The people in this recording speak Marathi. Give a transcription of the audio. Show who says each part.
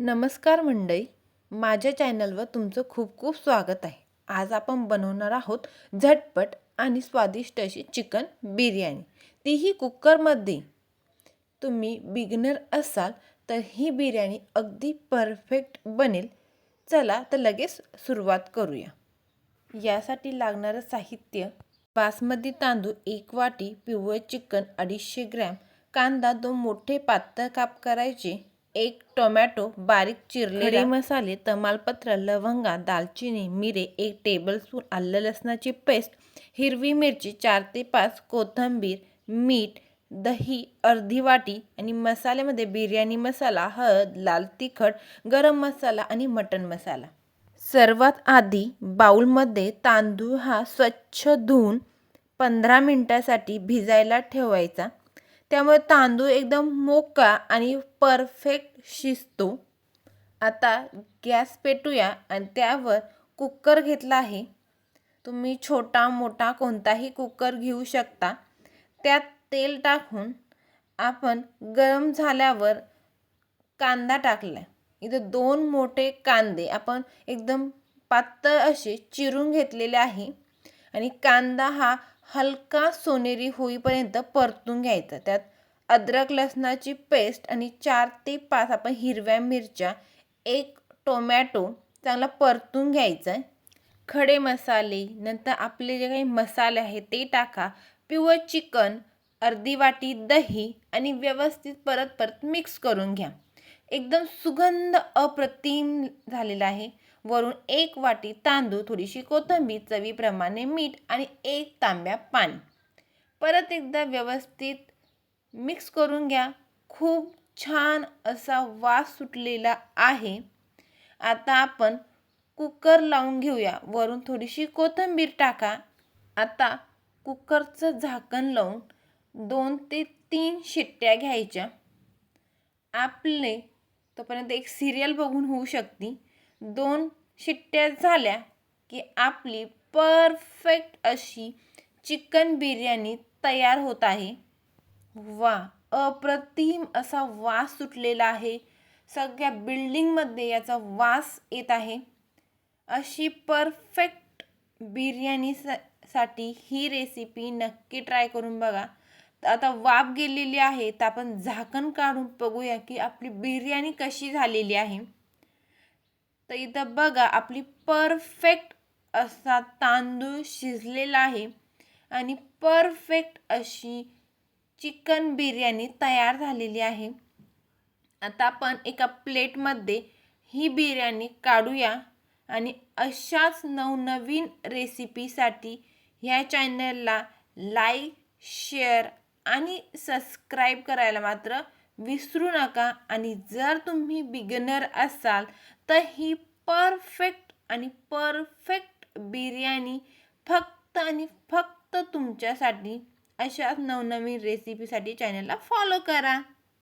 Speaker 1: नमस्कार मंडई माझ्या चॅनलवर तुमचं खूप खूप स्वागत आहे. आज आपण बनवणार आहोत झटपट आणि स्वादिष्ट अशी चिकन बिर्याणी. तीही कुकरमध्ये. तुम्ही बिगनर असाल तर ही बिर्याणी अगदी परफेक्ट बनेल. चला तर लगेच सुरुवात करूया. यासाठी लागणारं साहित्य बासमती तांदूळ एक वाटी पिवळे चिकन अडीचशे ग्रॅम कांदा दोन मोठे पातळ काप करायचे एक टोमॅटो बारीक चिरलेले मसाले तमालपत्र लवंगा दालचिनी मिरे एक टेबलस्पून आलं लसणाची पेस्ट हिरवी मिरची चार ते पाच कोथिंबीर मीठ दही अर्धी वाटी आणि मसाल्यामध्ये बिर्याणी मसाला हळद लाल तिखट गरम मसाला आणि मटण मसाला. सर्वात आधी बाउलमध्ये तांदूळ हा स्वच्छ धुवून पंधरा मिनटासाठी भिजायला ठेवायचा. त्यामुळे तांदूळ एकदम मोकळा आणि परफेक्ट शिजतो. आता गॅस पेटूया आणि त्यावर कुकर घेतला आहे. तुम्ही छोटा मोठा कोणताही कुकर घेऊ शकता. त्यात तेल टाकून आपण गरम झाल्यावर कांदा टाकला इथं दोन मोठे कांदे आपण एकदम पातळ असे चिरून घेतलेले आहे. आणि कांदा हा हलका सोनेरी होईपर्यंत परतून घ्यायचं. त्यात अद्रक लसणाची पेस्ट आणि चार ते पाच आपण हिरव्या मिरच्या एक टोमॅटो चांगला परतून घ्यायचा. आहे खडे मसाले नंतर आपले जे काही मसाले आहेत ते टाका. पिवळ चिकन अर्धी वाटी दही आणि व्यवस्थित परत परत मिक्स करून घ्या. एकदम सुगंध अप्रतिम झालेला आहे. वरून एक वाटी तांदूळ थोडीशी कोथिंबीर चवीप्रमाणे मीठ आणि एक तांब्या पाणी. परत एकदा व्यवस्थित मिक्स करून घ्या. खूप छान असा वास सुटलेला आहे. आता आपण कुकर लावून घेऊया. वरून थोडीशी कोथिंबीर टाका. आता कुकरचं झाकण लावून दोन ते तीन शिट्ट्या घ्यायच्या. आपले तोपर्यंत एक सिरियल बघून होऊ शकते. दोन शिट्ट्या झाल्या की आपली परफेक्ट अशी चिकन बिर्याणी तयार होत आहे. वा अप्रतिम असा वास सुटलेला आहे. सगळ्या बिल्डिंगमध्ये याचा वास येत आहे. अशी परफेक्ट बिर्याणी साठी ही रेसिपी नक्की ट्राय करून बघा. आता वाफ गेलेली आहे तर आपण झाकण काढून बघूया की आपली बिर्याणी कशी झालेली आहे. तर इथं बघा आपली परफेक्ट असा तांदूळ शिजलेला आहे. आणि परफेक्ट अशी चिकन बिर्याणी तयार झालेली आहे. आता आपण एका प्लेटमध्ये ही बिर्याणी काढूया. आणि अशाच नवनवीन रेसिपीसाठी ह्या चॅनलला लाईक शेअर आणि सबस्क्राईब करायला मात्र विसरू नका. आणि जर तुम्ही बिगनर असाल तर ही परफेक्ट आणि परफेक्ट बिर्याणी फक्त आणि फक्त तुमच्यासाठी अशाच नवनवीन रेसिपीसाठी चॅनलला फॉलो करा.